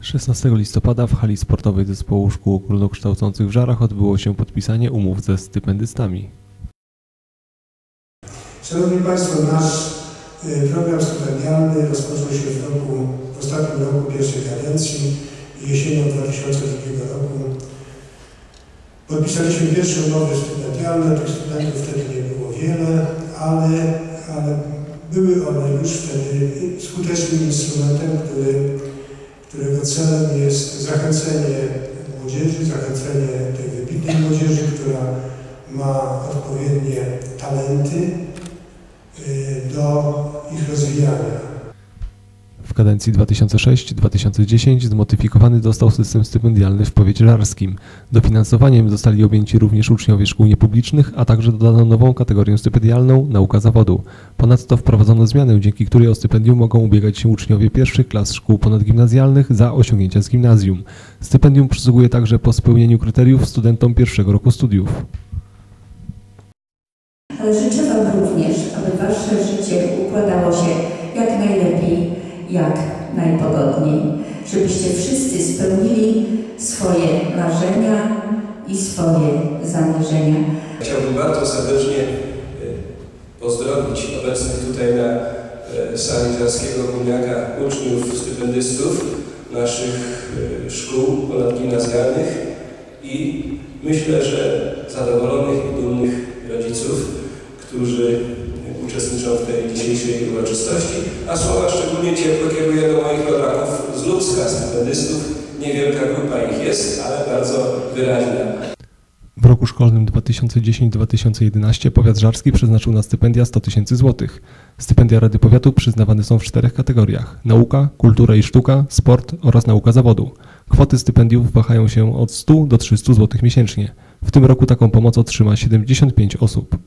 16 listopada w hali sportowej Zespołu Szkół Ogólnokształcących w Żarach odbyło się podpisanie umów ze stypendystami. Szanowni Państwo, nasz y, program stypendialny rozpoczął się w roku, w ostatnim roku pierwszej kadencji, jesienią 2002 roku. Podpisaliśmy pierwsze umowy stypendialne, tych studentów wtedy nie było wiele, ale, ale były one już wtedy skutecznym instrumentem, który, którego celem jest zachęcenie młodzieży, zachęcenie tej wybitnej młodzieży, która ma odpowiednie talenty y, do ich rozwijania. W kadencji 2006-2010 zmodyfikowany został system stypendialny w powiecie żarskim. Dofinansowaniem zostali objęci również uczniowie szkół niepublicznych, a także dodano nową kategorię stypendialną nauka zawodu. Ponadto wprowadzono zmianę, dzięki której o stypendium mogą ubiegać się uczniowie pierwszych klas szkół ponadgimnazjalnych za osiągnięcia z gimnazjum. Stypendium przysługuje także po spełnieniu kryteriów studentom pierwszego roku studiów. Życzę Wam również, aby Wasze życie układało się jak najlepiej, jak najpogodniej. Żebyście wszyscy spełnili swoje marzenia i swoje zamierzenia. Chciałbym bardzo serdecznie e, pozdrowić obecnych tutaj na e, sali Żarskiego Górniaka uczniów, stypendystów naszych e, szkół ponadgimnazjalnych i myślę, że zadowolonych i dumnych rodziców, którzy uczestniczą w tej dzisiejszej uroczystości, a słowa szczególnie ciepłe kieruję do moich rodaków z Ludzka, stypendystów. Niewielka grupa ich jest, ale bardzo wyraźna. W roku szkolnym 2010-2011 powiat żarski przeznaczył na stypendia 100 tysięcy złotych. Stypendia Rady Powiatu przyznawane są w czterech kategoriach: nauka, kultura i sztuka, sport oraz nauka zawodu. Kwoty stypendiów wahają się od 100 do 300 zł miesięcznie. W tym roku taką pomoc otrzyma 75 osób.